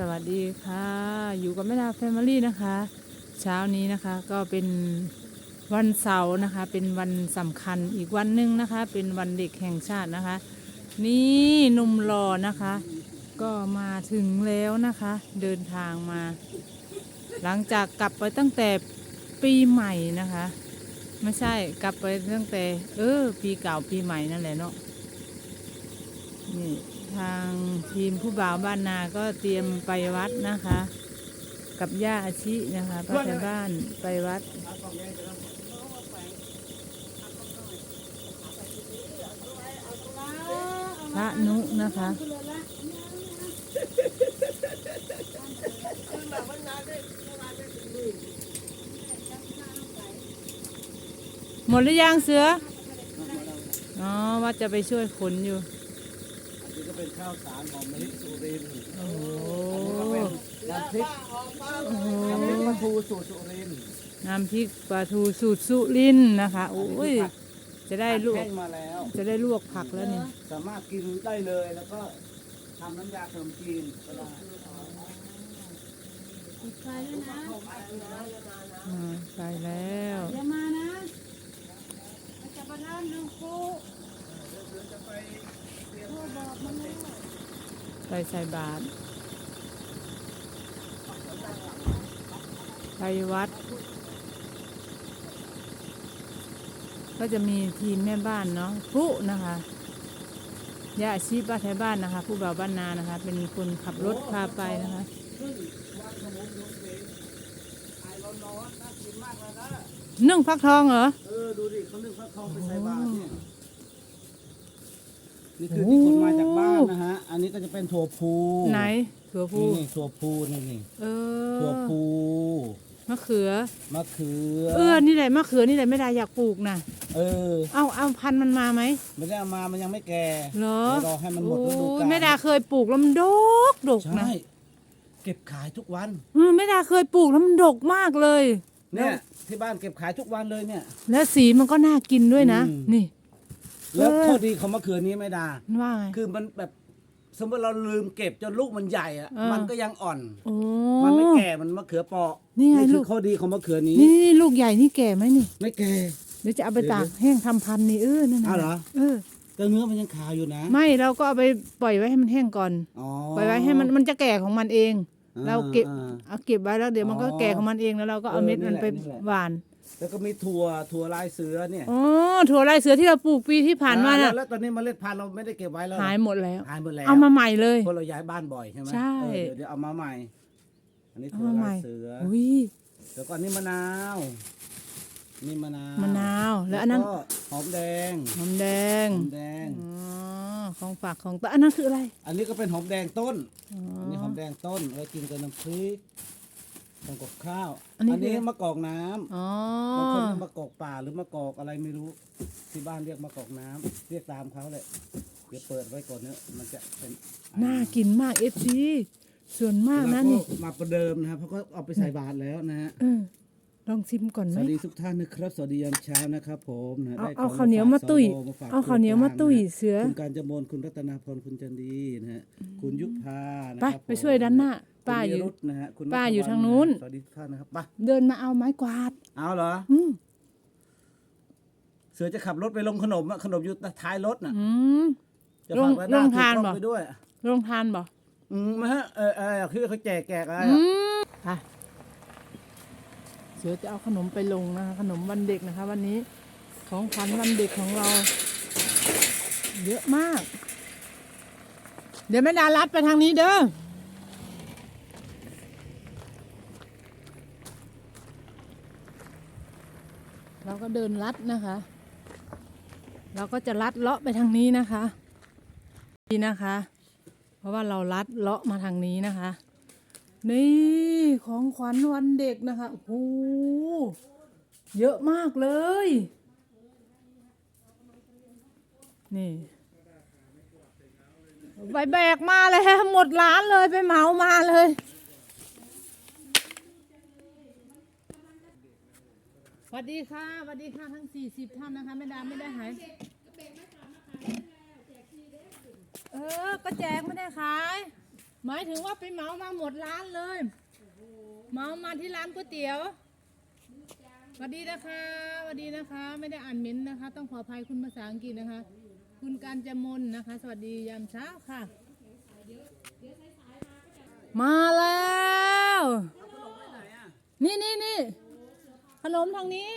สวัสดีค่ะ อยู่กับแม่ดาแฟมิลี่นะคะ เช้านี้นะคะก็เป็นวันเสาร์นะคะ เป็นวันสำคัญอีกวันหนึ่งนะคะ เป็นวันเด็กแห่งชาตินะคะ นี่หนุ่มหล่อนะคะ ก็มาถึงแล้วนะคะ เดินทางมา หลังจากกลับไปตั้งแต่ปีใหม่นะคะ ไม่ใช่กลับไปตั้งแต่ เออ ปีเก่าปีใหม่นั่นแหละเนาะนี่ ทางทีมผู้บ่าวบ้านนาก็เตรียมไปวัดนะคะ กับย่าอาชินะคะป้าแถวบ้านไปวัด พระนุนะคะ หมดหรือยังเสือ อ๋อว่าจะไปช่วยขนอยู่ เป็นข้าวสารของมะลิสุรินทร์โอ้โหน้ำพริกโอ้โหน้ำพริกปลาทูสูตรสุรินทร์น้ำพริกปลาทูสูตรสุรินทร์นะคะโอ้ยจะได้ลวแห้กงมาแล้ว จะได้ลวกผักแล้วนี่สามารถกินได้เลยแล้วก็ทำน้ำยาขนมจีนก็ได้อ่าใส่แล้วอย่ามานะจะประทานหนึ่งคู่ ไปใส่บาตรไปวัด ก็จะมีทีมแม่บ้านเนาะผู้นะคะยาอาชีพบ้านไทยบ้านนะคะ ผู้บ่าวบ้านนานะคะ เป็นคนขับรถพาไปนะคะนึ่งฟักทองเหรอ เออ ดูดิเขานึ่งฟักทองไปใส่บาตรเนี่ย นี่คือที่ขนมาจากบ้านนะฮะ อันนี้ก็จะเป็นถั่วพูไหนถั่วพูนี่นี่ถั่วพูนี่นี่เอถั่วอพูมะเขือมะเขือ เออ นี่แหละมะเขือนี่แหละไม่ได้อยากปลูกนะเออ เอาเอาพันธุ์มันมาไหมไม่ได้เอามา มันยังไม่แก่เหรอเดี๋ยวรอให้มันหมดฤดูโอ้กายลแม่ดาเคยปลูกแล้วมันดกดกนะใช่เก็บขายทุกวันเออแม่ดาเคยปลูกแล้วมันดกมากเลย เนี่ยที่บ้านเก็บขายทุกวันเลยเนี่ย แล้วสีมันก็น่ากินด้วยนะอืมนี่ แล้วเออข้อดีของมะเขือนี้ไม่ดามันว่าไง คือมันแบบสมมติเราลืมเก็บจนลูกมันใหญ่อะเออ มันก็ยังอ่อน โอ้ มันไม่แก่มันมะเขือเปราะนี่ไงคืลูอก ข้อดีของมะเขือนี้ นี่นี่ลูกใหญ่นี่แก่ไหมนี่ ไม่แก่ เดี๋ยวจะเอาไปเดี๋ยวตากแห้งทำพันธุ์นี่เออนั่นน่ะอ้าวเหรอ เออ แต่เนื้อมันยังขาวอยู่นะไม่เราก็เอาไปปล่อยไว้ให้มันแห้งก่อน อ๋อ ปล่อยไว้ให้มันมันจะแก่ของมันเอง อ่เราเก็บอ่าเอาเก็บไว้แล้วเดี๋ยวมันก็อ๋อแก่ของมันเองแล้วเราก็เอาเออเม็ดมันนี่แหละไปนี่แหละ หวาน แล้วก็มีถั่วถั่วลายเสือเนี่ยอ๋อถั่วลายเสือที่เราปลูกปีที่ผ่านมาอ่น่ะแล้วแล้วตอนนี้เมล็ดพันธุ์เราไม่ได้เก็บไว้แล้วหายหมดแล้วหายหมดแล้วเอามาใหม่เลยเพราะเราย้ายบ้านบ่อยใช่ไหมใช่เออเดี๋ยวเดี๋ยวเอามาใหม่ อันนี้เอาถั่วมาใหลาม่ยเสืออุ้ยแล้วก็อันนี้มะนาวนี่มะนาวมะนาวแล้วอันนั้นก็หอมแดงหอมแดงหอมแดงอ๋อของฝากของตาอันนั้นคืออะไร อันนี้ก็เป็นหอมแดงต้นอ๋ออันนี้หอมแดงต้นไว้กินกับน้ำพริก ทำกับข้าว อันนี้อันนี้คือ มะกอกน้ำอ๋อบางคนเรียกมะกอกป่าหรือมะกอกอะไรไม่รู้ ที่บ้านเรียกมะกอกน้ำเรียกตามเขาเลยเดี๋ยวเปิดไว้ก่อนเนอะมันจะเป็นน่ากินมากเอฟซีส่วนมากนะแล้วนี่มาประเดิมนะครับเพราะเขาเอาไปใส่บาตรแล้วนะฮะ เออลองชิมก่อนสไหม วัสดีทุกท่านนะครับ สวัสดียามเช้านะครับผมนะเอาได้เอาขงข้าวเหนียวมาตุ้ยฝกสวฝกเอาข้าวเหนียวมาตุ้ยเสือ คุณการจมนคุณรัตนาพรคุณจันดีนะฮะคุณยุพานะไปครับไปช่วยด้านหน้าคุณ ป้าอยู่นิรุธนะฮะคุณป้าอยู่วัฒทางนู้น สวัสดีทุกท่านนะครับไปเดินมาเอาไม้กวาด เอาเหรอ อืมเสือจะขับรถไปลงขนมอะขนมอยู่ท้ายรถน่ะ อืม จะฝากไว้หน้าลงถือทานกล้องบ่ไปด้วยลงทานบ่อืมมาฮะเออเออคือเขาแจกแจกอะไรอือะมไปเสือจะเอาขนมไปลงนะคะขนมวันเด็กนะคะ วันนี้ของขวัญวันเด็กของเรา เยอะมาก เดี๋ยวแม่ดารัดไปทางนี้เด้อ เราเดินลัดนะคะ เราก็จะลัดเลาะไปทางนี้นะคะนี่นะคะ เพราะว่าเราลัดเลาะมาทางนี้นะคะ นี่ของขวัญวันเด็กนะคะโอ้โหเยอะมากเลย นี่ไปแบกมาเลยหมดร้านเลยไปเหมามาเลย วัสดีค่ะสวัสดีค่ะทั้ง 40 ท่านนะคะไม่ดาไม่ได้หายเออก็แจกไม่ได้ขาย หมายถึงว่าไปเหมามาหมดร้านเลยเหมามาที่ร้านก๋วยเตี๋ยวสวัสดีนะคะสวัสดีนะคะ ไม่ได้อ่านเม้นนะคะ ต้องขออภัยคุณภาษาอังกฤษนะคะ คุณการจมนนะคะ สวัสดียามเช้าค่ะ มาแล้วนี่นี่นี่ ขนมทางนี้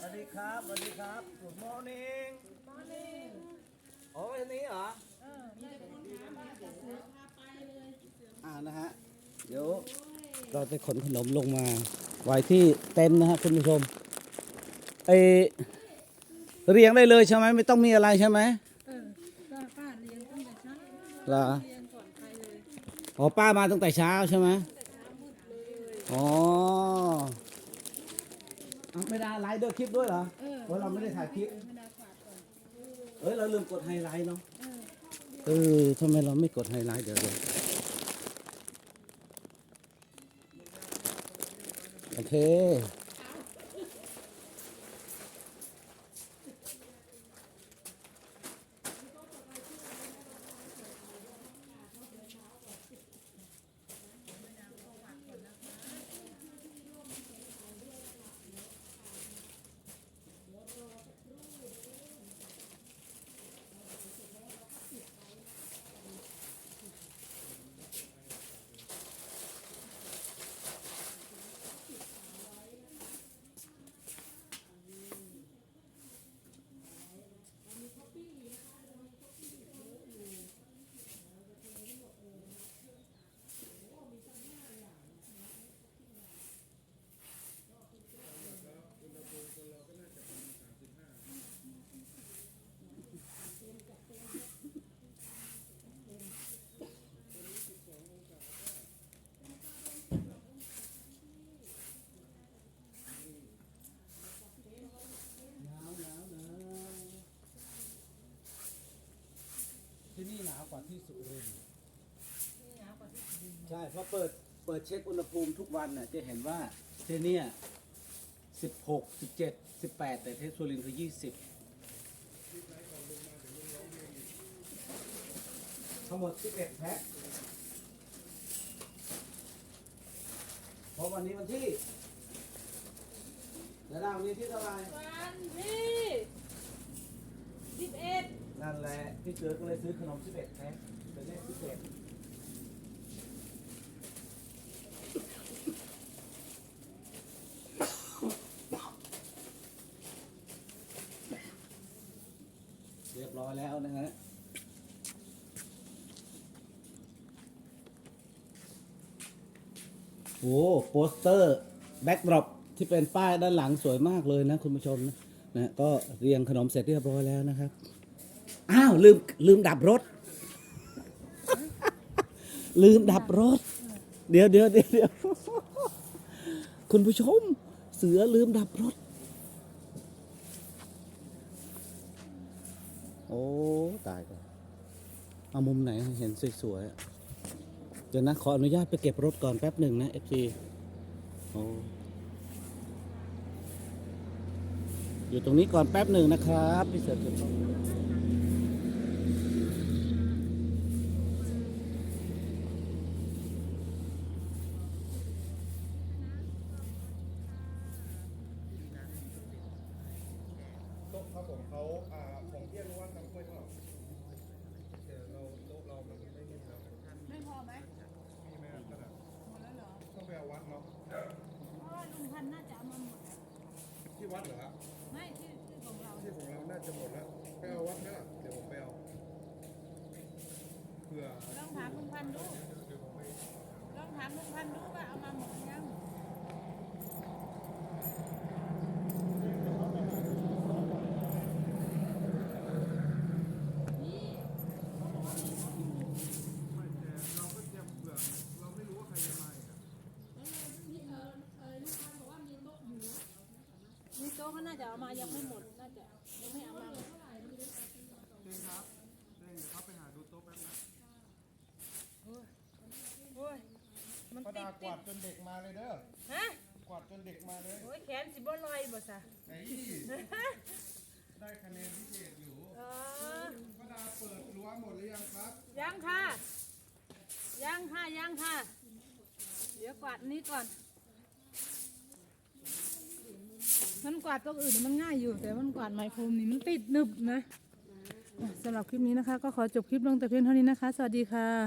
สวัสดีครับ สวัสดีครับ Good morning morning อ๋ออันนี้เหรอ อ่านะฮะ เดี๋ยวเราจะขนขนมลงมา ไว้ที่เต็นท์นะฮะคุณผู้ชมไอเรียงได้เลยใช่ไหมไม่ต้องมีอะไรใช่ไหมเออป้าเลี้ยงตั้งแต่เช้า เหรอ อ๋อป้ามาตั้งแต่เช้าใช่ไหมอ๋อเอ้าไม่ได้ไลฟ์ด้วยคลิปด้วยเหรอเออเพราะเราไม่ได้ถ่ายคลิป ไม่ได้ฝากก่อนเอ้ยเราลืมกดไฮไลท์เนาะ เออเออทำไมเราไม่กดไฮไลท์เดี๋ยวเดี๋ยวโอเค พราะเปิดเปิดเช็คอุณหภูมิทุกวันน่ะจะเห็นว่าที่เนี่ยสิบหกสิบเจ็ดสิบแปดแต่เทสสุรินทร์คือยี่สิบทั้งหมดสิบเอ็ดแพ็คเพราะวันนี้วันที่แล้ววันนี้ที่เท่าไหร่วันที่สิบเอ็ดนั่นแหละพี่เสือก็เลยซื้อขนมสิบเอ็ดแพ็คเป็นเลขสิบเอ็ดเรียบร้อยแล้วนะฮะ โอ้โปสเตอร์แบ็กดรอปที่เป็นป้ายด้านหลังสวยมากเลยนะคุณผู้ชมนะนะก็เรียงขนมเสร็จเรียบร้อยแล้วนะครับ อ้าว ลืมลืมดับรถ ลืมดับรถ เดี๋ยวเดี๋ยวเดี๋ยวเดี๋ยวคุณผู้ชม เสือลืมดับรถ โอ้ ตายแล้วเอามุมไหนเห็นสวยๆ เดี๋ยวนะ ขออนุญาตไปเก็บรถก่อนแป๊บหนึ่งนะเอฟซีอยู่ตรงนี้ก่อนแป๊บหนึ่งนะครับพี่เสือเก็บรถ โต๊ะครับผมเขาอ่าของเที่ยงรู้ว่าทำกล้วยทอดเดี๋ยวเราโต๊ะเรามันไม่มีแล้ว ไม่พอไหม มีไหมครับขนาด หมดแล้วเหรอ ต้องไปเอาวัดเนาะ เพราะว่าลุงพันธุ์น่าจะเอามาหมดอะ ที่วัดเหรอครับ ไม่ที่ที่ของเรา ที่ของเราน่าจะหมดแล้วไปเอาวัดไหมล่ะเดี๋ยวผมไปเอาเผื่อ ลองถามลุงพันธุ์ดู เดี๋ยวผมไป ลองถามลุง พันธุ์ดูว่าเอามาหมดยังนี่ไม่แต่เราก็เตรียมเผื่อเราไม่รู้ว่าใครจะมาอีกอะมีโต๊ะเขาน่าจะเอามายังไม่หมดน่าจะยังไม่เอามาหมดเต้งครับเต้งเดี๋ยวเขาไปหาดูโต๊ะแป๊บนะโอ้ย มันป้าติดาดกวาดจนเด็กมาเลยเด้อ ฮะกวาดจนเด็กมาเลยโอ้ยแขนสิบ่ลอยบ่ซะไอ้ได้คะแนนพิเศษอยู่เออป้าดาเปิดรั้วหมดหรือยังครับยังค่ะยังค่ะยังค่ะเดี๋ยวกวาดนี้ก่อนมันกวาดตรงอื่นมันง่ายอยู่ แต่มันกวาดไม้พรมนี่มันติดหนึบนะอะสำหรับคลิปนี้นะคะ ก็ขอจบคลิปลงแต่เพียงเท่านี้นะคะ สวัสดีค่ะ